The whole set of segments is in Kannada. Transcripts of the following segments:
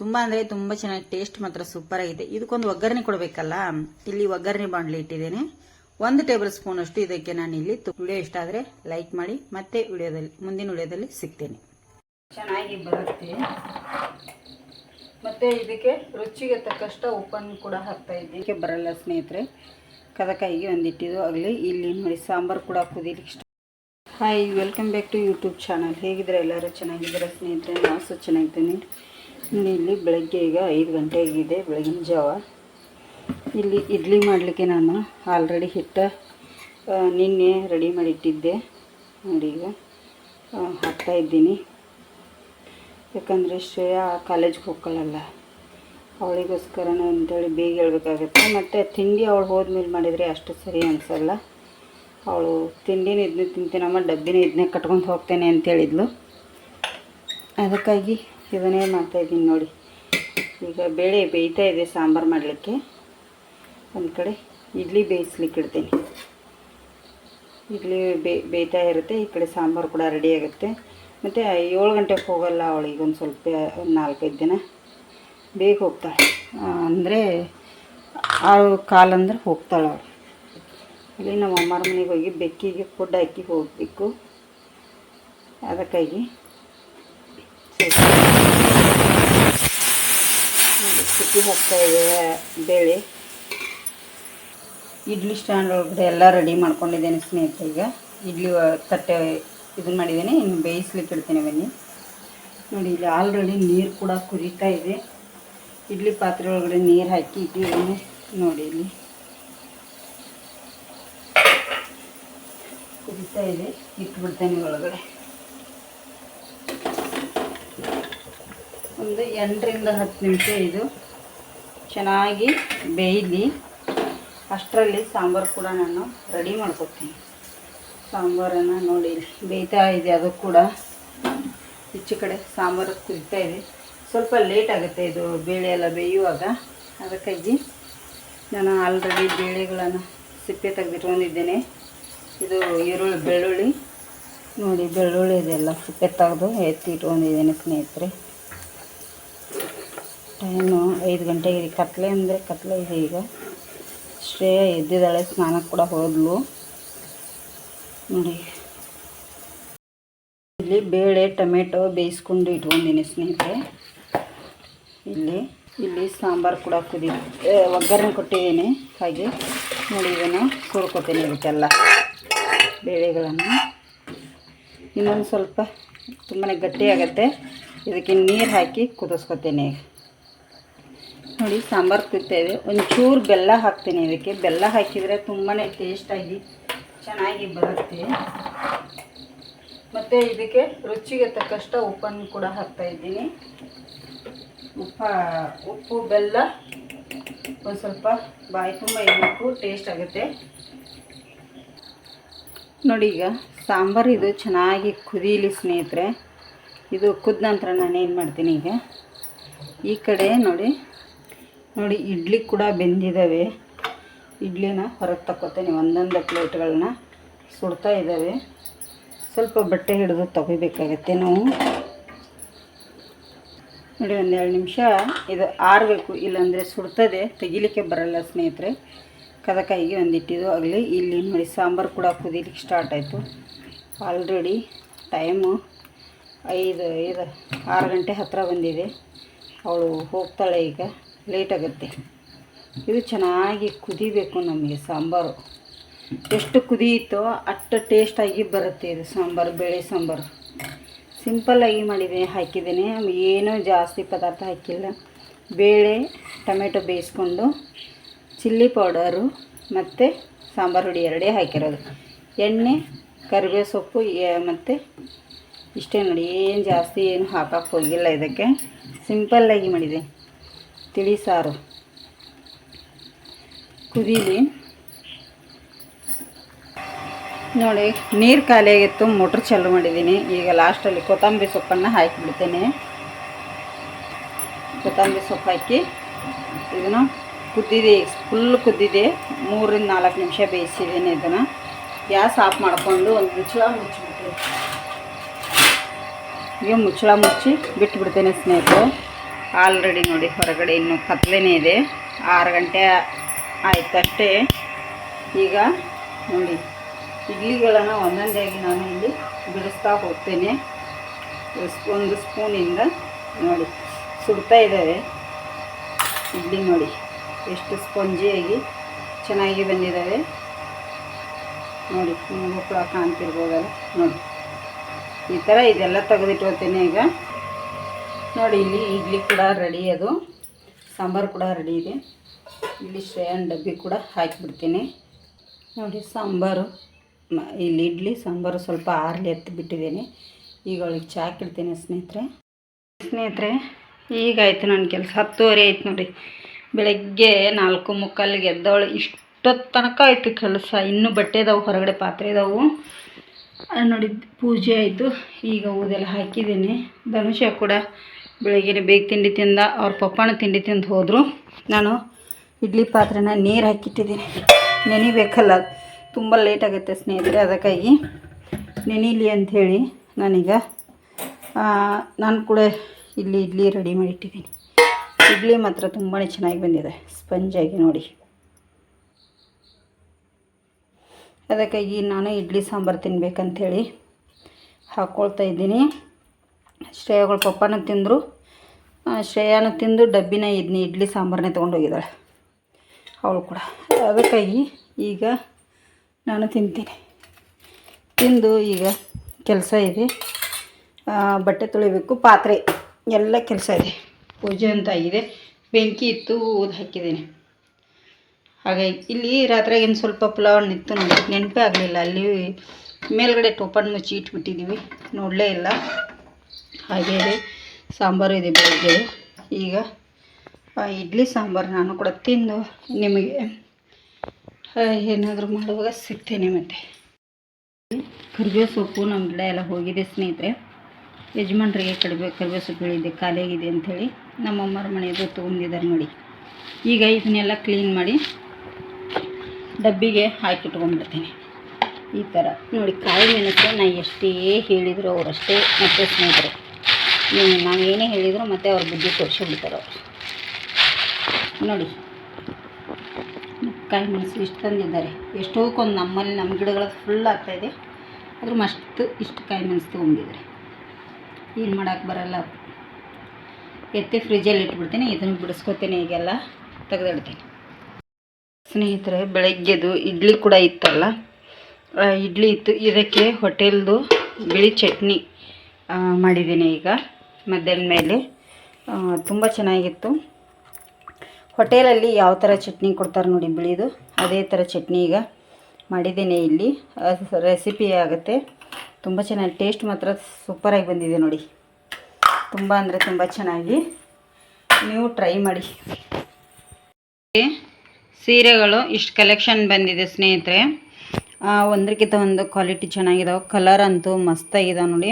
ತುಂಬ ಅಂದರೆ ತುಂಬ ಚೆನ್ನಾಗಿ ಟೇಸ್ಟ್ ಮಾತ್ರ ಸೂಪರ್ ಆಗಿದೆ. ಇದಕ್ಕೊಂದು ಒಗ್ಗರಣೆ ಕೊಡಬೇಕಲ್ಲ? ಇಲ್ಲಿ ಒಗ್ಗರಣೆ ಬಾಂಡ್ಲಿ ಇಟ್ಟಿದ್ದೇನೆ. ಒಂದು ಟೇಬಲ್ ಸ್ಪೂನ್ ಅಷ್ಟು ಇದಕ್ಕೆ ನಾನು ಇಲ್ಲಿ ವಿಡಿಯೋ ಇಷ್ಟ ಆದರೆ ಲೈಕ್ ಮಾಡಿ ಮತ್ತೆ ವಿಡಿಯೋದಲ್ಲಿ, ಮುಂದಿನ ವಿಡಿಯೋದಲ್ಲಿ ಸಿಗ್ತೇನೆ. ಚೆನ್ನಾಗಿ ಬರುತ್ತೆ. ಮತ್ತೆ ಇದಕ್ಕೆ ರುಚಿಗೆ ತಕ್ಕಷ್ಟ ಉಪ್ಪನ್ನು ಕೂಡ ಹಾಕ್ತಾ ಇದ್ದೀನಿ. ಇದಕ್ಕೆ ಬರಲ್ಲ ಸ್ನೇಹಿತರೆ. ಕದಕಾಯಿಗೆ ಒಂದಿಟ್ಟಿದ್ದು ಆಗಲಿ, ಇಲ್ಲಿ ನೋಡಿ ಸಾಂಬಾರು ಕೂಡ ಕುದಿಲಿಕ್ಕೆ hi welcome back to YouTube channel ಹೇಗಿದ್ರೆ ಎಲ್ಲರೂ? ಚೆನ್ನಾಗಿದ್ದಾರೆ ಸ್ನೇಹಿತರೆ? ನಾವು ಸಹ ಚೆನ್ನಾಗಿದ್ದೀನಿ. ಇಲ್ಲಿ ಬೆಳಗ್ಗೆ ಈಗ ಐದು ಗಂಟೆ ಆಗಿದೆ, ಬೆಳಗಿನ ಜಾವ. ಇಲ್ಲಿ ಇಡ್ಲಿ ಮಾಡಲಿಕ್ಕೆ ನಾನು ಆಲ್ರೆಡಿ ಹಿಟ್ಟು ನಿನ್ನೆ ರೆಡಿ ಮಾಡಿಟ್ಟಿದ್ದೆ. ನೋಡಿ ಈಗ ಹಾಕ್ತಾ ಇದ್ದೀನಿ. ಯಾಕಂದರೆ ಶ್ರೇಯಾ ಕಾಲೇಜ್ಗೆ ಹೋಗ್ಕೊಳ್ಳಲ್ಲ ಅವಳಿಗೋಸ್ಕರ ಅಂತೇಳಿ ಬೇಗ ಹೇಳ್ಬೇಕಾಗತ್ತೆ. ಮತ್ತು ತಿಂಡಿ ಅವಳು ಹೋದ್ಮೇಲೆ ಮಾಡಿದರೆ ಅಷ್ಟು ಸರಿ ಅನಿಸಲ್ಲ. ಅವಳು ತಿಂಡಿನ ಇದನ್ನೇ ತಿಂತೀನಮ್ಮ ಡಬ್ಬಿನ ಇದನ್ನೇ ಕಟ್ಕೊಂಡು ಹೋಗ್ತೇನೆ ಅಂತೇಳಿದ್ಲು ಅದಕ್ಕಾಗಿ ಇದನ್ನೇ ಮಾಡ್ತಾಯಿದ್ದೀನಿ ನೋಡಿ. ಈಗ ಬೇಳೆ ಬೇಯ್ತಾ ಇದೆ ಸಾಂಬಾರು ಮಾಡಲಿಕ್ಕೆ. ಒಂದು ಕಡೆ ಇಡ್ಲಿ ಬೇಯಿಸ್ಲಿಕ್ಕೆ ಇಡ್ತೀನಿ. ಇಡ್ಲಿ ಬೇಯ್ತಾ ಇರುತ್ತೆ ಈ ಕಡೆ ಸಾಂಬಾರು ಕೂಡ ರೆಡಿ ಆಗುತ್ತೆ. ಮತ್ತು ಏಳು ಗಂಟೆಗೆ ಹೋಗಲ್ಲ ಈಗ ಒಂದು ಸ್ವಲ್ಪ ಒಂದು ನಾಲ್ಕೈದು ದಿನ. ಬೇಗ ಹೋಗ್ತಾಳೆ. ಅಂದರೆ ಆರು ಕಾಲಂದ್ರೆ ಹೋಗ್ತಾಳೆ ಅವಳು. ಇಲ್ಲಿ ನಮ್ಮ ಅಮ್ಮರ ಮನೆಗೆ ಹೋಗಿ ಬೆಕ್ಕಿಗೆ ಫುಡ್ ಹಾಕಿ ಹೋಗಬೇಕು. ಅದಕ್ಕಾಗಿ. ನೋಡಿ, ಕುಟ್ಟಿ ಹೋಗ್ತಾ ಇದೆ ಬೇಳೆ. ಇಡ್ಲಿ ಸ್ಟ್ಯಾಂಡ್ ಒಳಗಡೆ ಎಲ್ಲ ರೆಡಿ ಮಾಡ್ಕೊಂಡಿದ್ದೇನೆ ಸ್ನೇಹಿತ ಈಗ ಇಡ್ಲಿ ತಟ್ಟೆ ಇದನ್ನು ಮಾಡಿದ್ದೇನೆ, ಇನ್ನು ಬೇಯಿಸ್ಲಿಕ್ಕೆ ಇಡ್ತೇನೆ ಬನ್ನಿ. ನೋಡಿ, ಇಲ್ಲಿ ಆಲ್ರೆಡಿ ನೀರು ಕೂಡ ಕುದೀತಾ ಇದೆ. ಇಡ್ಲಿ ಪಾತ್ರೆ ಒಳಗಡೆ ನೀರು ಹಾಕಿ ಇಟ್ಟಿದ್ದೇನೆ. ನೋಡಿ ಇಲ್ಲಿ. ಕುದೀತಾ ಇದೆ, ಇಟ್ಬಿಡ್ತೇನೆ ಒಳಗಡೆ. ಒಂದು ಎಂಟರಿಂದ ಹತ್ತು ನಿಮಿಷ ಇದು. ಚೆನ್ನಾಗಿ ಬೇಯಲಿ ಅಷ್ಟರಲ್ಲಿ ಸಾಂಬಾರು ಕೂಡ ನಾನು ರೆಡಿ ಮಾಡ್ಕೊತೀನಿ. ಸಾಂಬಾರನ್ನು ನೋಡಿ ಬೇಯ್ತಾ ಇದೆ ಅದು ಕೂಡ. ಹೆಚ್ಚು ಕಡೆ ಸಾಂಬಾರು ಕುದಿತಾ ಇದೆ. ಸ್ವಲ್ಪ ಲೇಟ್ ಆಗುತ್ತೆ ಇದು ಬೇಳೆ ಎಲ್ಲ ಬೇಯುವಾಗ. ಅದಕ್ಕಾಗಿ ನಾನು ಆಲ್ರೆಡಿ ಬೇಳೆಗಳನ್ನು ಸಿಪ್ಪೆ ತೆಗೆದಿಟ್ಕೊಂಡಿದ್ದೇನೆ. ಇದು ಈರುಳ್ಳಿ, ಬೆಳ್ಳುಳ್ಳಿ. ನೋಡಿ, ಬೆಳ್ಳುಳ್ಳಿ ಇದೆಲ್ಲ ಸಿಪ್ಪೆ ತೆಗೆದು ಎತ್ತಿ ಇಟ್ಕೊಂಡಿದ್ದೇನೆ ಸ್ನೇಹಿತರೆ. ಟೈಮು ಐದು ಗಂಟೆಗೆ. ಕತ್ಲೆ ಅಂದರೆ ಕತ್ಲೆ ಇದೆ ಈಗ. ಶ್ರೇಯ ಎದ್ದಿದ್ದಾಳೆ, ಸ್ನಾನ ಕೂಡ ಹೋದ್ಲು. ನೋಡಿ. ಇಲ್ಲಿ ಬೇಳೆ, ಟೊಮೆಟೊ ಬೇಯಿಸ್ಕೊಂಡು ಇಟ್ಕೊಂಡಿನಿ ಸ್ನೇಹಿತರೆ. ಇಲ್ಲಿ ಇಲ್ಲಿ ಸಾಂಬಾರು ಕೂಡ ಕುದಿ ಒಗ್ಗರಣೆ ಕೊಟ್ಟಿದ್ದೀನಿ. ಹಾಗೆ ನೋಡಿ, ಇದನ್ನು ಕುಡ್ಕೊತೀನಿ ಇದಕ್ಕೆಲ್ಲ ಬೇಳೆಗಳನ್ನು. ಇನ್ನೊಂದು ಸ್ವಲ್ಪ ತುಂಬಾ ಗಟ್ಟಿಯಾಗತ್ತೆ. ಇದಕ್ಕೆ ನೀರು ಹಾಕಿ ಕುದಿಸ್ಕೊತೀನಿ ನೋಡಿ ಸಾಂಬಾರು ಕುದ್ತಾ ಇದೆ. ಒಂಚೂರು ಬೆಲ್ಲ ಹಾಕ್ತೀನಿ ಇದಕ್ಕೆ. ಬೆಲ್ಲ ಹಾಕಿದರೆ ತುಂಬಾ ಟೇಸ್ಟಾಗಿ ಚೆನ್ನಾಗಿ ಬರುತ್ತೆ. ಮತ್ತು ಇದಕ್ಕೆ ರುಚಿಗೆ ತಕ್ಕಷ್ಟು ಉಪ್ಪನ್ನು ಕೂಡ ಹಾಕ್ತಾ ಇದ್ದೀನಿ. ಉಪ್ಪ, ಉಪ್ಪು, ಬೆಲ್ಲ ಒಂದು ಸ್ವಲ್ಪ ಬಾಯಿ ತುಂಬ ಇರಬೇಕು ಟೇಸ್ಟ್ ಆಗುತ್ತೆ. ನೋಡಿ ಈಗ ಸಾಂಬಾರು ಇದು ಚೆನ್ನಾಗಿ ಕುದೀಲಿ ಸ್ನೇಹಿತರೆ. ಇದು ಕುದ ನಂತರ ನಾನು ಏನು ಮಾಡ್ತೀನಿ ಈಗ? ಈ ಕಡೆ ನೋಡಿ ನೋಡಿ, ಇಡ್ಲಿ ಕೂಡ ಬೆಂದಿದ್ದಾವೆ ಇಡ್ಲಿನ ಹೊರಗೆ ತಕ್ಕೋತೇನೆ. ಒಂದೊಂದು ಪ್ಲೇಟ್ಗಳನ್ನ ಸುಡ್ತಾ ಇದ್ದಾವೆ ಸ್ವಲ್ಪ ಬಟ್ಟೆ ಹಿಡಿದು ತಗೋಬೇಕಾಗತ್ತೆ ನಾವು. ನೋಡಿ ಒಂದೆರಡು ನಿಮಿಷ ಇದು ಆರಬೇಕು. ಇಲ್ಲಾಂದರೆ ಸುಡ್ತದೆ. ತೆಗಿಲಿಕ್ಕೆ ಬರಲ್ಲ ಸ್ನೇಹಿತರೆ. ಕದಕಾಯಿಗೆ ಒಂದಿಟ್ಟಿದ್ದು ಆಗಲಿ. ಇಲ್ಲಿ ನೋಡಿ, ಸಾಂಬಾರು ಕೂಡ ಕುದಿಲಿಕ್ಕೆ ಸ್ಟಾರ್ಟ್ ಆಯಿತು. ಆಲ್ರೆಡಿ ಟೈಮು ಐದು ಐದು, ಆರು ಗಂಟೆ ಹತ್ತಿರ ಬಂದಿದೆ. ಅವಳು ಹೋಗ್ತಾಳೆ ಈಗ. ಲೇಟ್ ಆಗುತ್ತೆ. ಇದು ಚೆನ್ನಾಗಿ ಕುದಿಬೇಕು ನಮಗೆ ಸಾಂಬಾರು. ಎಷ್ಟು ಕುದಿಯಿತೋ ಅಷ್ಟು ಟೇಸ್ಟಾಗಿ ಬರುತ್ತೆ ಇದು ಸಾಂಬಾರು, ಬೇಳೆ ಸಾಂಬಾರು. ಸಿಂಪಲ್ಲಾಗಿ ಮಾಡಿದೆ, ಹಾಕಿದ್ದೀನಿ. ಏನೂ ಜಾಸ್ತಿ ಪದಾರ್ಥ ಹಾಕಿಲ್ಲ. ಬೇಳೆ, ಟೊಮೆಟೊ ಬೇಯಿಸ್ಕೊಂಡು, ಚಿಲ್ಲಿ ಪೌಡರು ಮತ್ತು ಸಾಂಬಾರು ಹುಡಿ ಎರಡೇ ಹಾಕಿರೋದು. ಎಣ್ಣೆ, ಕರಿಬೇವು ಸೊಪ್ಪು ಮತ್ತು ಇಷ್ಟೇ ನೋಡಿ, ಏನು ಜಾಸ್ತಿ ಏನು ಹಾಕಕ್ಕೆ ಹೋಗಿಲ್ಲ ಇದಕ್ಕೆ. ಸಿಂಪಲ್ಲಾಗಿ ಮಾಡಿದೆ. ತಿಳಿ ಸಾರು. ಕುದೀಲಿ. ನೋಡಿ, ನೀರು ಖಾಲಿಯಾಗಿತ್ತು, ಮೋಟ್ರ್ ಚಾಲು ಮಾಡಿದ್ದೀನಿ ಈಗ ಲಾಸ್ಟಲ್ಲಿ ಕೊತ್ತಂಬರಿ ಸೊಪ್ಪನ್ನು ಹಾಕಿಬಿಡ್ತೇನೆ. ಕೊತ್ತಂಬರಿ ಸೊಪ್ಪು ಹಾಕಿ ಇದನ್ನು ಕುದ್ದಿದೆ ಫುಲ್ ಕುದ್ದಿದೆ. ಮೂರರಿಂದ ನಾಲ್ಕು ನಿಮಿಷ ಬೇಯಿಸಿದ್ದೀನಿ ಇದನ್ನು. ಗ್ಯಾಸ್ ಆಫ್ ಮಾಡಿಕೊಂಡು ಒಂದು ಮುಚ್ಚಳ ಮುಚ್ಚಿಬಿಡ್ತೀನಿ ಈಗ ಮುಚ್ಚಳ ಮುಚ್ಚಿ ಬಿಟ್ಟುಬಿಡ್ತೇನೆ ಸ್ನೇಹಿತರೆ. ಆಲ್ರೆಡಿ ನೋಡಿ, ಹೊರಗಡೆ ಇನ್ನು ಕತ್ಲೆನೇ ಇದೆ. ಆರು ಗಂಟೆ ಆಯ್ತಷ್ಟೇ. ಈಗ ನೋಡಿ, ಇಡ್ಲಿಗಳನ್ನು ಒಂದೊಂದಾಗಿ ನಾನು ಇಲ್ಲಿ ಬಿಡಿಸ್ತಾ ಹೋಗ್ತೇನೆ. ಒಂದು ಸ್ಪೂನಿಂದ ನೋಡಿ, ಸುಡ್ತಾ ಇದ್ದಾವೆ ಇಡ್ಲಿ ನೋಡಿ, ಎಷ್ಟು ಸ್ಪಂಜಿಯಾಗಿ ಚೆನ್ನಾಗಿ ಬಂದಿದ್ದಾವೆ ನೋಡಿ, ನಿಮಗೂ ಕಾಣ್ತಿರ್ಬೋದಲ್ಲ. ನೋಡಿ, ಈ ಥರ ಇದೆಲ್ಲ ತೆಗೆದಿಟ್ಕೋತೇನೆ ಈಗ. ನೋಡಿ, ಇಲ್ಲಿ ಇಡ್ಲಿ ಕೂಡ ರೆಡಿ ಅದು. ಸಾಂಬಾರು ಕೂಡ ರೆಡಿ ಇದೆ. ಇಲ್ಲಿ ಶ್ರೇಯನ್ ಡಬ್ಬಿ ಕೂಡ ಹಾಕಿಬಿಡ್ತೀನಿ. ನೋಡಿ, ಸಾಂಬಾರು. ಇಲ್ಲಿ ಇಡ್ಲಿ, ಸಾಂಬಾರು ಸ್ವಲ್ಪ ಆರ್ಲಿ ಎತ್ತಿ ಬಿಟ್ಟಿದ್ದೀನಿ. ಈಗ ಅವಳಿಗೆ ಚಾಕ್ ಇಡ್ತೀನಿ ಸ್ನೇಹಿತರೆ. ಸ್ನೇಹಿತರೆ ಈಗ ಆಯ್ತು ನನ್ನ ಕೆಲಸ. ಹತ್ತುವರೆ ಆಯ್ತು ನೋಡಿ. ಬೆಳಗ್ಗೆ ನಾಲ್ಕು ಮುಕ್ಕಾಲಿಗೆ ಎದ್ದವಳು. ಇಷ್ಟೊತ್ತು ತನಕ ಆಯಿತು ಕೆಲಸ. ಇನ್ನೂ ಬಟ್ಟೆ ಇದಾವೆ, ಹೊರಗಡೆ ಪಾತ್ರೆ ಇದಾವೆ. ನೋಡಿ, ಪೂಜೆ ಆಯಿತು. ಈಗ ಊದೆಲ್ಲ ಹಾಕಿದ್ದೀನಿ. ಧನುಷ ಕೂಡ ಬೆಳಗ್ಗೆ ಬೇಗ ತಿಂಡಿ ತಿಂದ, ಅವ್ರ ಪಪ್ಪನ ತಿಂಡಿ ತಿಂದು ಹೋದರು. ನಾನು ಇಡ್ಲಿ ಪಾತ್ರೆನ ನೀರು ಹಾಕಿಟ್ಟಿದ್ದೀನಿ. ನೆನಿಬೇಕಲ್ಲ ತುಂಬ ಲೇಟ್ ಆಗುತ್ತೆ ಸ್ನೇಹಿತರೆ ಅದಕ್ಕಾಗಿ. ನೆನೀಲಿ ಅಂಥೇಳಿ ನಾನೀಗ ನಾನು ಕೂಡ ಇಲ್ಲಿ ಇಡ್ಲಿ ರೆಡಿ ಮಾಡಿಟ್ಟಿದ್ದೀನಿ. ಇಡ್ಲಿ ಮಾತ್ರ ತುಂಬಾ ಚೆನ್ನಾಗಿ ಬಂದಿದೆ ಸ್ಪಂಜಾಗಿ ನೋಡಿ. ಅದಕ್ಕಾಗಿ ನಾನು ಇಡ್ಲಿ ಸಾಂಬಾರು ತಿನ್ಬೇಕಂಥೇಳಿ ಹಾಕ್ಕೊಳ್ತಾ ಇದ್ದೀನಿ. ಶ್ರೇಯಗಳ ಪಪ್ಪನ ತಿಂದರು. ಶ್ರೇಯಾನ ತಿಂದು ಡಬ್ಬಿನ ಇದ್ನಿ ಇಡ್ಲಿ ಸಾಂಬಾರನ್ನೇ ತೊಗೊಂಡೋಗಿದ್ದಾಳೆ. ಅವಳು ಕೂಡ. ಅದಕ್ಕಾಗಿ ಈಗ ನಾನು ತಿಂತೀನಿ. ತಿಂದು ಈಗ ಕೆಲಸ ಇದೆ. ಬಟ್ಟೆ ತೊಳಿಬೇಕು, ಪಾತ್ರೆ, ಎಲ್ಲ ಕೆಲಸ ಇದೆ. ಪೂಜೆ ಅಂತ ಆಗಿದೆ. ಬೆಂಕಿ ಇತ್ತು, ಊದು ಹಾಕಿದ್ದೀನಿ. ಹಾಗಾಗಿ ಇಲ್ಲಿ ರಾತ್ರಿಗೆ ಏನು ಸ್ವಲ್ಪ ಪುಲಾವ್ ನಿತ್ತು ನೋಡಿ, ನೆನಪೇ ಆಗಲಿಲ್ಲ. ಅಲ್ಲಿ ಮೇಲ್ಗಡೆ ಟೋಪನ್ ಮುಚ್ಚಿ ಇಟ್ಬಿಟ್ಟಿದ್ದೀವಿ. ನೋಡಲೇ ಇಲ್ಲ. ಹಾಗೆ ಇದೆ ಸಾಂಬಾರು ಇದೆ ಬೆಳಗ್ಗೆ. ಈಗ ಇಡ್ಲಿ ಸಾಂಬಾರು ನಾನು ಕೂಡ ತಿಂದು ನಿಮಗೆ ಏನಾದರೂ ಮಾಡುವಾಗ ಸಿಗ್ತೇನೆ ಮತ್ತೆ. ಕರಿಬೇವು ಸೊಪ್ಪು ನಮ್ಮ ಗಿಡ ಎಲ್ಲ ಹೋಗಿದೆ ಸ್ನೇಹಿತರೆ. ಯಜಮಾನ್ರಿಗೆ ಕಡಿಮೆ ಕರಿಬೇವು ಸೊಪ್ಪು ಹೇಳಿದ್ದೆ, ಖಾಲಿಯಾಗಿದೆ ಅಂಥೇಳಿ ನಮ್ಮಮ್ಮರ ಮನೆಯದು ತೊಗೊಂಡಿದ್ದಾರೆ ನೋಡಿ. ಈಗ ಇದನ್ನೆಲ್ಲ ಕ್ಲೀನ್ ಮಾಡಿ ಡಬ್ಬಿಗೆ ಹಾಕಿಟ್ಕೊಂಡ್ಬಿಡ್ತೀನಿ ಈ ಥರ. ನೋಡಿ, ಕಾಯಿ ಮೆಣಸು ನಾ ಎಷ್ಟೇ ಹೇಳಿದ್ರು ಅವರಷ್ಟೇ, ಮತ್ತೆ ಸ್ನೇಹಿತರೆ. ನೀವು ಏನೇ ಹೇಳಿದ್ರು ಮತ್ತೆ ಅವ್ರ ಬುದ್ಧಿ ತೋರಿಸ್ಬಿಡ್ತಾರೆ ಅವರು. ನೋಡಿ. ಕಾಯಿ ಮೆಣಸು ಇಷ್ಟು ತಂದಿದ್ದಾರೆ. ಎಷ್ಟೋಕ್ಕೊಂದು ನಮ್ಮಲ್ಲಿ ನಮ್ಮ ಗಿಡಗಳು ಫುಲ್ ಆಗ್ತಾಯಿದೆ ಅದ್ರ ಮಸ್ತ್ ಇಷ್ಟು ಕಾಯಿ ಮೆಣಸು ತೊಗೊಂಡಿದ್ದಾರೆ ಏನು ಮಾಡೋಕೆ ಬರಲ್ಲ. ಎತ್ತಿ ಫ್ರಿಜ್ಜಲ್ಲಿ ಇಟ್ಬಿಡ್ತೀನಿ, ಇದನ್ನು ಬಿಡಿಸ್ಕೊತೀನಿ ಈಗೆಲ್ಲ. ತೆಗೆದಿಡ್ತೀನಿ. ಸ್ನೇಹಿತರೆ, ಬೆಳಗ್ಗೆದು ಇಡ್ಲಿ ಕೂಡ ಇತ್ತಲ್ಲ? ಇಡ್ಲಿ ಇತ್ತು. ಇದಕ್ಕೆ ಹೋಟೆಲ್ದು ಬಿಳಿ ಚಟ್ನಿ ಮಾಡಿದ್ದೀನಿ ಈಗ. ಮಧ್ಯಾಹ್ನ ಮೇಲೆ. ತುಂಬ ಚೆನ್ನಾಗಿತ್ತು. ಹೋಟೆಲಲ್ಲಿ ಯಾವ ಥರ ಚಟ್ನಿ ಕೊಡ್ತಾರೆ ನೋಡಿ ಬಿಳಿದು ಅದೇ ಥರ ಚಟ್ನಿ ಈಗ ಮಾಡಿದ್ದೇನೆ ಇಲ್ಲಿ. ರೆಸಿಪಿ ಆಗುತ್ತೆ. ತುಂಬ ಚೆನ್ನಾಗಿ ಟೇಸ್ಟ್ ಮಾತ್ರ ಸೂಪರಾಗಿ ಬಂದಿದೆ ನೋಡಿ. ತುಂಬ ಅಂದರೆ ತುಂಬ ಚೆನ್ನಾಗಿ. ನೀವು ಟ್ರೈ ಮಾಡಿ. ಸೀರೆಗಳು, ಇಷ್ಟು ಕಲೆಕ್ಷನ್ ಬಂದಿದೆ ಸ್ನೇಹಿತರೆ. ಒಂದಕ್ಕಿಂತ ಒಂದು ಕ್ವಾಲಿಟಿ ಚೆನ್ನಾಗಿದಾವೆ. ಕಲರ್ ಅಂತೂ ಮಸ್ತಾಗಿದಾವೆ ನೋಡಿ.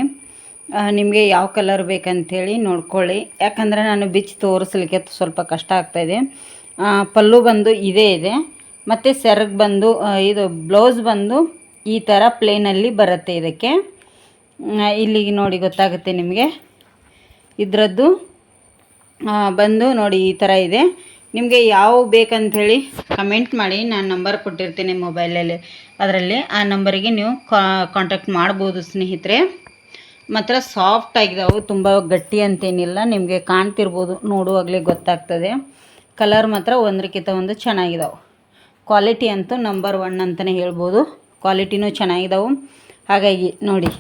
ನಿಮಗೆ ಯಾವ ಕಲರ್ ಬೇಕಂಥೇಳಿ ನೋಡ್ಕೊಳ್ಳಿ. ಯಾಕಂದರೆ ನಾನು ಬಿಚ್ಚಿ ತೋರಿಸ್ಲಿಕ್ಕೆ ಸ್ವಲ್ಪ ಕಷ್ಟ ಆಗ್ತಾಯಿದೆ ಪಲ್ಲು ಬಂದು ಇದೇ ಇದೆ. ಮತ್ತು ಸೆರಗ್ ಬಂದು ಇದು ಬ್ಲೌಸ್ ಬಂದು ಈ ಥರ ಪ್ಲೇನಲ್ಲಿ ಬರುತ್ತೆ ಇದಕ್ಕೆ. ಇಲ್ಲಿಗೆ ನೋಡಿ ಗೊತ್ತಾಗುತ್ತೆ ನಿಮಗೆ. ಇದರದ್ದು ಬಂದು ನೋಡಿ ಈ ಥರ ಇದೆ. ನಿಮಗೆ ಯಾವ ಬೇಕಂಥೇಳಿ ಕಮೆಂಟ್ ಮಾಡಿ. ನಾನು ನಂಬರ್ ಕೊಟ್ಟಿರ್ತೀನಿ ಮೊಬೈಲಲ್ಲಿ ಅದರಲ್ಲಿ ಆ ನಂಬರಿಗೆ ನೀವು ಕಾಂಟ್ಯಾಕ್ಟ್ ಮಾಡ್ಬೋದು ಸ್ನೇಹಿತರೆ. ಮಾತ್ರ ಸಾಫ್ಟ್ ಆಗಿದಾವೆ, ತುಂಬ ಗಟ್ಟಿ ಅಂತೇನಿಲ್ಲ, ನಿಮಗೆ ಕಾಣ್ತಿರ್ಬೋದು, ನೋಡುವಾಗಲೇ ಗೊತ್ತಾಗ್ತದೆ. ಕಲರ್ ಮಾತ್ರ ಒಂದಕ್ಕಿಂತ ಒಂದು ಚೆನ್ನಾಗಿದಾವೆ. ಕ್ವಾಲಿಟಿ ಅಂತೂ ನಂಬರ್ ಒನ್ ಅಂತಲೇ ಹೇಳ್ಬೋದು. ಕ್ವಾಲಿಟಿನೂ ಚೆನ್ನಾಗಿದಾವೆ. ಹಾಗಾಗಿ ನೋಡಿ,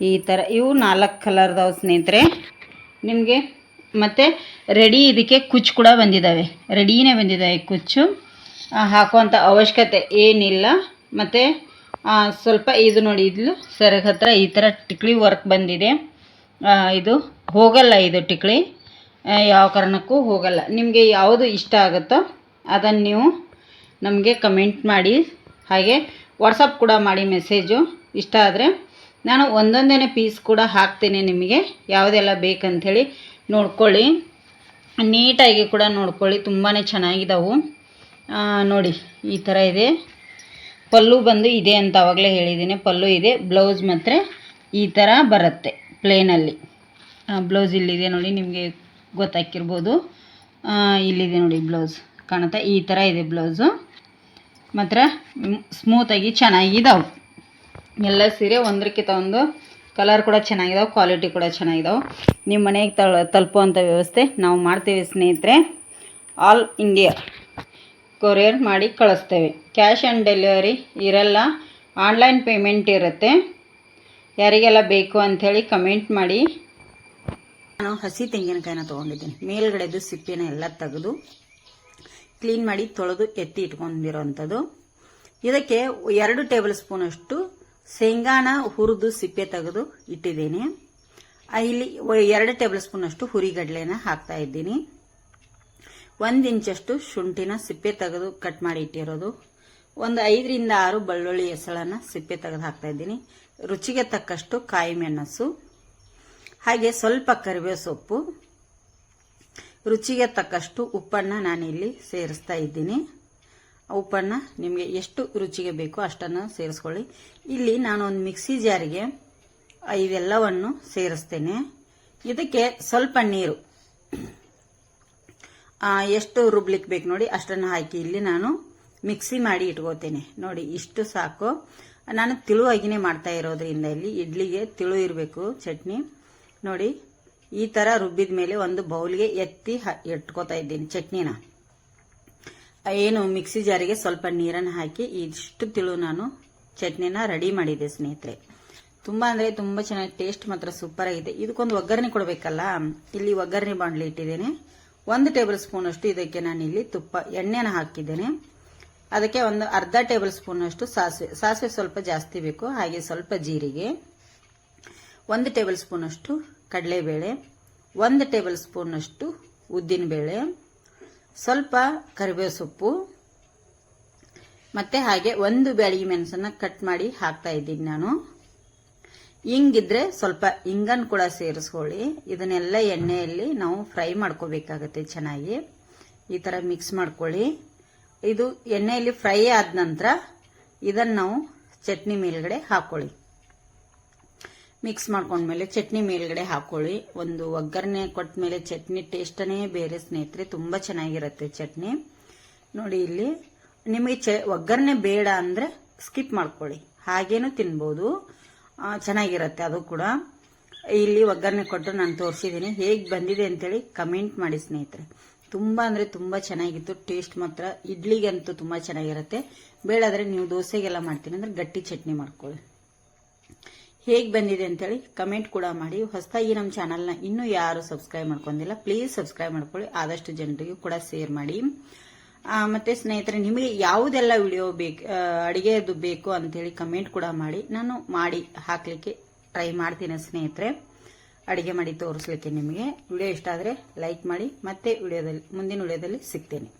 ಈ ಥರ ಇವು ನಾಲ್ಕು ಕಲರ್ದಾವು ಸ್ನೇಹಿತರೆ. ನಿಮಗೆ ಮತ್ತು ರೆಡಿ ಇದಕ್ಕೆ ಕುಚ್ಚು ಕೂಡ ಬಂದಿದ್ದಾವೆ ರೆಡಿನೇ ಬಂದಿದ್ದಾವೆ ಕುಚ್ಚು. ಹಾಕುವಂಥ ಅವಶ್ಯಕತೆ ಏನಿಲ್ಲ. ಮತ್ತು ಸ್ವಲ್ಪ ಇದು ನೋಡಿ, ಇದು ಸೆರಗ್ ಹತ್ರ ಈ ಥರ ಟಿಕ್ಳಿ ವರ್ಕ್ ಬಂದಿದೆ. ಇದು ಹೋಗಲ್ಲ ಇದು ಟಿಕ್ಳಿ. ಯಾವ ಕಾರಣಕ್ಕೂ ಹೋಗಲ್ಲ. ನಿಮಗೆ ಯಾವುದು ಇಷ್ಟ ಆಗುತ್ತೋ ಅದನ್ನು ನೀವು ನಮಗೆ ಕಮೆಂಟ್ ಮಾಡಿ. ಹಾಗೆ ವಾಟ್ಸಪ್ ಕೂಡ ಮಾಡಿ ಮೆಸೇಜು ಇಷ್ಟ ಆದರೆ ನಾನು ಒಂದೊಂದೇ ಪೀಸ್ ಕೂಡ ಹಾಕ್ತೇನೆ ನಿಮಗೆ. ಯಾವುದೆಲ್ಲ ಬೇಕಂಥೇಳಿ ನೋಡ್ಕೊಳ್ಳಿ. ನೀಟಾಗಿ ಕೂಡ ನೋಡ್ಕೊಳ್ಳಿ. ತುಂಬಾ ಚೆನ್ನಾಗಿದ್ದಾವೆ ನೋಡಿ, ಈ ಥರ ಇದೆ. ಪಲ್ಲು ಬಂದು ಇದೆ ಅಂತ ಆವಾಗಲೇ ಹೇಳಿದ್ದೀನಿ. ಪಲ್ಲು ಇದೆ, ಬ್ಲೌಸ್ ಮಾತ್ರ ಈ ಥರ ಬರುತ್ತೆ ಪ್ಲೇನಲ್ಲಿ ಬ್ಲೌಸ್ ಇಲ್ಲಿದೆ ನೋಡಿ, ನಿಮಗೆ ಗೊತ್ತಾಕಿರ್ಬೋದು. ಇಲ್ಲಿದೆ ನೋಡಿ ಬ್ಲೌಸ್ ಕಾಣುತ್ತಾ, ಈ ಥರ ಇದೆ ಬ್ಲೌಸು. ಮಾತ್ರ ಸ್ಮೂತಾಗಿ ಚೆನ್ನಾಗಿದ್ದಾವೆ ಎಲ್ಲ ಸೀರೆ ಒಂದಕ್ಕಿಂತ ಒಂದು ಕಲರ್ ಕೂಡ ಚೆನ್ನಾಗಿದಾವೆ ಕ್ವಾಲಿಟಿ ಕೂಡ ಚೆನ್ನಾಗಿದಾವೆ. ನಿಮ್ಮ ಮನೆಗೆ ತಲ್ ತಲುಪುವಂಥ ವ್ಯವಸ್ಥೆ ನಾವು ಮಾಡ್ತೀವಿ ಸ್ನೇಹಿತರೆ. ಆಲ್ ಇಂಡಿಯಾ ಕೊರಿಯರ್ ಮಾಡಿ ಕಳಿಸ್ತೇವೆ. ಕ್ಯಾಶ್ ಆನ್ ಡೆಲಿವರಿ ಇರಲ್ಲ. ಆನ್ಲೈನ್ ಪೇಮೆಂಟ್ ಇರುತ್ತೆ. ಯಾರಿಗೆಲ್ಲ ಬೇಕು ಅಂಥೇಳಿ ಕಮೆಂಟ್ ಮಾಡಿ. ನಾನು ಹಸಿ ತೆಂಗಿನಕಾಯಿನ ತೊಗೊಂಡಿದ್ದೀನಿ. ಮೇಲ್ಗಡೆದು ಸಿಪ್ಪೆನ ಎಲ್ಲ ತೆಗೆದು ಕ್ಲೀನ್ ಮಾಡಿ ತೊಳೆದು ಎತ್ತಿ ಇಟ್ಕೊಂಡಿರೋವಂಥದ್ದು ಇದಕ್ಕೆ ಎರಡು ಟೇಬಲ್ ಸ್ಪೂನಷ್ಟು ಶೇಂಗಾನ ಹುರಿದು ಸಿಪ್ಪೆ ತೆಗೆದು ಇಟ್ಟಿದ್ದೀನಿ. ಇಲ್ಲಿ ಎರಡು ಟೇಬಲ್ ಸ್ಪೂನಷ್ಟು ಹುರಿಗಡಲೆನ ಹಾಕ್ತಾ ಇದ್ದೀನಿ. ಒಂದು ಇಂಚಷ್ಟು ಶುಂಠಿನ ಸಿಪ್ಪೆ ತೆಗೆದು ಕಟ್ ಮಾಡಿ ಇಟ್ಟಿರೋದು. ಒಂದು ಐದರಿಂದ ಆರು ಬೆಳ್ಳುಳ್ಳಿ ಹೆಸಳನ್ನ ಸಿಪ್ಪೆ ತೆಗೆದು ಹಾಕ್ತಾ ಇದ್ದೀನಿ. ರುಚಿಗೆ ತಕ್ಕಷ್ಟು ಕಾಯಿ ಮೆಣಸು ಹಾಗೆ ಸ್ವಲ್ಪ ಕರಿಬೇವು ಸೊಪ್ಪು, ರುಚಿಗೆ ತಕ್ಕಷ್ಟು ಉಪ್ಪನ್ನು ನಾನಿಲ್ಲಿ ಸೇರಿಸ್ತಾ ಇದ್ದೀನಿ. ಉಪ್ಪನ್ನು ನಿಮಗೆ ಎಷ್ಟು ರುಚಿಗೆ ಬೇಕೋ ಅಷ್ಟನ್ನು ಸೇರಿಸ್ಕೊಳ್ಳಿ. ಇಲ್ಲಿ ನಾನು ಒಂದು ಮಿಕ್ಸಿ ಜಾರಿಗೆ ಇವೆಲ್ಲವನ್ನು ಸೇರಿಸ್ತೇನೆ. ಇದಕ್ಕೆ ಸ್ವಲ್ಪ ನೀರು. ಎಷ್ಟು ರುಬ್ಲಿಕ್ ಬೇಕು ನೋಡಿ, ಅಷ್ಟನ್ನು ಹಾಕಿ. ಇಲ್ಲಿ ನಾನು ಮಿಕ್ಸಿ ಮಾಡಿ ಇಟ್ಕೋತೇನೆ. ನೋಡಿ, ಇಷ್ಟು ಸಾಕು. ನಾನು ತಿಳುವಾಗಿನೇ ಮಾಡ್ತಾ ಇರೋದ್ರಿಂದ ಇಲ್ಲಿ ಇಡ್ಲಿಗೆ ತಿಳು ಇರಬೇಕು, ಚಟ್ನಿ. ನೋಡಿ, ಈ ಥರ ರುಬ್ಬಿದ ಮೇಲೆ ಒಂದು ಬೌಲ್ಗೆ ಎತ್ತಿ ಇಟ್ಕೋತಾ ಇದ್ದೀನಿ ಚಟ್ನಿನ. ಏನು, ಮಿಕ್ಸಿ ಜಾರಿಗೆ ಸ್ವಲ್ಪ ನೀರನ್ನು ಹಾಕಿ ಇಷ್ಟು ತಿಳು ನಾನು ಚಟ್ನಿನ ರೆಡಿ ಮಾಡಿದೆ ಸ್ನೇಹಿತರೆ. ತುಂಬ ಅಂದರೆ ತುಂಬ ಚೆನ್ನಾಗಿ ಟೇಸ್ಟ್ ಮಾತ್ರ ಸೂಪರ್ ಆಗಿದೆ. ಇದಕ್ಕೊಂದು ಒಗ್ಗರಣೆ ಕೊಡಬೇಕಲ್ಲ, ಇಲ್ಲಿ ಒಗ್ಗರಣೆ ಬಾಂಡ್ಲಿ ಇಟ್ಟಿದ್ದೇನೆ. ಒಂದು ಟೇಬಲ್ ಸ್ಪೂನ್ ಅಷ್ಟು ಇದಕ್ಕೆ ನಾನು ಇಲ್ಲಿ ತುಪ್ಪ, ಎಣ್ಣೆನ ಹಾಕಿದ್ದೇನೆ. ಅದಕ್ಕೆ ಒಂದು ಅರ್ಧ ಟೇಬಲ್ ಸ್ಪೂನ್ ಅಷ್ಟು ಸಾಸಿವೆ. ಸಾಸಿವೆ ಸ್ವಲ್ಪ ಜಾಸ್ತಿ ಬೇಕು, ಹಾಗೆ ಸ್ವಲ್ಪ ಜೀರಿಗೆ. ಒಂದು ಟೇಬಲ್ ಸ್ಪೂನ್ ಅಷ್ಟು ಕಡಲೆಬೇಳೆ. ಒಂದು ಟೇಬಲ್ ಸ್ಪೂನ್ ಅಷ್ಟು ಉದ್ದಿನಬೇಳೆ. ಸ್ವಲ್ಪ ಕರಿಬೇವು ಸೊಪ್ಪು. ಮತ್ತೆ ಹಾಗೆ ಒಂದು ಬ್ಯಾಳಿಗೆ ಮೆಣಸನ್ನ ಕಟ್ ಮಾಡಿ ಹಾಕ್ತಾ ಇದ್ದೀನಿ ನಾನು. ಹಿಂಗಿದ್ರೆ ಸ್ವಲ್ಪ ಇಂಗನ್ ಕೂಡ ಸೇರಿಸ್ಕೊಳ್ಳಿ. ಇದನ್ನೆಲ್ಲ ಎಣ್ಣೆಯಲ್ಲಿ ನಾವು ಫ್ರೈ ಮಾಡ್ಕೋಬೇಕಾಗತ್ತೆ ಚೆನ್ನಾಗಿ. ಈ ಥರ ಮಿಕ್ಸ್ ಮಾಡ್ಕೊಳ್ಳಿ. ಇದು ಎಣ್ಣೆಯಲ್ಲಿ ಫ್ರೈ ಆದ ನಂತರ ಇದನ್ನು ನಾವು ಚಟ್ನಿ ಮೇಲ್ಗಡೆ ಹಾಕೊಳ್ಳಿ. ಮಿಕ್ಸ್ ಮಾಡ್ಕೊಂಡ್ಮೇಲೆ ಚಟ್ನಿ ಮೇಲ್ಗಡೆ ಹಾಕೊಳ್ಳಿ. ಒಂದು ಒಗ್ಗರಣೆ ಕೊಟ್ಟ ಮೇಲೆ ಚಟ್ನಿ ಟೇಸ್ಟನೇ ಬೇರೆ ಸ್ನೇಹಿತರೆ, ತುಂಬ ಚೆನ್ನಾಗಿರುತ್ತೆ ಚಟ್ನಿ. ನೋಡಿ ಇಲ್ಲಿ ನಿಮಗೆ ಚ, ಒಗ್ಗರಣೆ ಬೇಡ ಅಂದರೆ ಸ್ಕಿಪ್ ಮಾಡ್ಕೊಳ್ಳಿ. ಹಾಗೇನು ತಿನ್ಬೋದು. ಚೆನ್ನಾಗಿರುತ್ತೆ ಅದು ಕೂಡ. ಇಲ್ಲಿ ಒಗ್ಗರಣೆ ಕೊಟ್ಟು ನಾನು ತೋರಿಸಿದ್ದೀನಿ ಹೇಗೆ ಬಂದಿದೆ ಅಂತೇಳಿ ಕಮೆಂಟ್ ಮಾಡಿ ಸ್ನೇಹಿತರೆ. ತುಂಬ ಅಂದರೆ ತುಂಬ ಚೆನ್ನಾಗಿತ್ತು. ಟೇಸ್ಟ್ ಮಾತ್ರ ಇಡ್ಲಿಗಂತೂ ತುಂಬ ಚೆನ್ನಾಗಿರುತ್ತೆ. ಬೇಳಾದರೆ ನೀವು ದೋಸೆಗೆಲ್ಲ ಮಾಡ್ತೀನಿ ಅಂದರೆ ಗಟ್ಟಿ ಚಟ್ನಿ ಮಾಡ್ಕೊಳ್ಳಿ. ಹೇಗೆ ಬಂದಿದೆ ಅಂತೇಳಿ ಕಮೆಂಟ್ ಕೂಡ ಮಾಡಿ. ಹೊಸದಾಗಿ ನಮ್ಮ ಚಾನಲ್ನ ಇನ್ನೂ ಯಾರು ಸಬ್ಸ್ಕ್ರೈಬ್ ಮಾಡ್ಕೊಂಡಿಲ್ಲ, ಪ್ಲೀಸ್ ಸಬ್ಸ್ಕ್ರೈಬ್ ಮಾಡ್ಕೊಳ್ಳಿ. ಆದಷ್ಟು ಜನರಿಗೂ ಕೂಡ ಶೇರ್ ಮಾಡಿ. ಮತ್ತೆ ಸ್ನೇಹಿತರೆ, ನಿಮಗೆ ಯಾವುದೆಲ್ಲ ವಿಡಿಯೋ ಬೇಕು ಅಡಿಗೆದು ಬೇಕು ಅಂತೇಳಿ ಕಮೆಂಟ್ ಕೂಡ ಮಾಡಿ. ನಾನು ಮಾಡಿ ಹಾಕಲಿಕ್ಕೆ ಟ್ರೈ ಮಾಡ್ತೀನಿ ಸ್ನೇಹಿತರೆ. ಅಡಿಗೆ ಮಾಡಿ ತೋರಿಸ್ಲಿಕ್ಕೆ ನಿಮಗೆ. ವಿಡಿಯೋ ಇಷ್ಟ ಆದರೆ ಲೈಕ್ ಮಾಡಿ. ಮತ್ತೆ ವಿಡಿಯೋದಲ್ಲಿ, ಮುಂದಿನ ವಿಡಿಯೋದಲ್ಲಿ ಸಿಗ್ತೇನೆ.